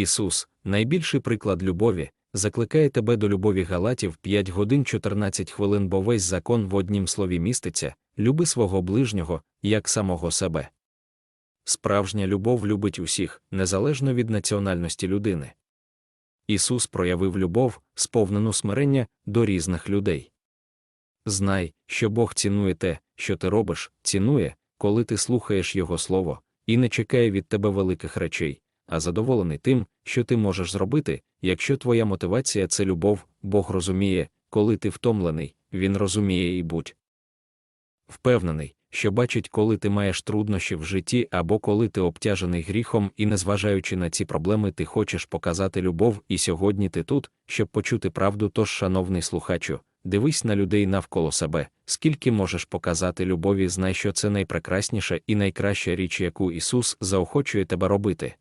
Ісус, найбільший приклад любові, закликає тебе до любові Галатів 5 годин 14 хвилин, бо весь закон в однім слові міститься люби свого ближнього, як самого себе. Справжня любов любить усіх, незалежно від національності людини. Ісус проявив любов, сповнену смирення до різних людей. Знай, що Бог цінує те, що ти робиш, цінує, коли ти слухаєш Його Слово, і не чекає від тебе великих речей, а задоволений тим, що ти можеш зробити, якщо твоя мотивація це любов, Бог розуміє, коли ти втомлений, Він розуміє і будь. Впевнений, що бачить, коли ти маєш труднощі в житті або коли ти обтяжений гріхом, і незважаючи на ці проблеми, ти хочеш показати любов, і сьогодні ти тут, щоб почути правду. Тож, шановний слухачу, дивись на людей навколо себе, скільки можеш показати любові, знай, що це найпрекрасніша і найкраща річ, яку Ісус заохочує тебе робити.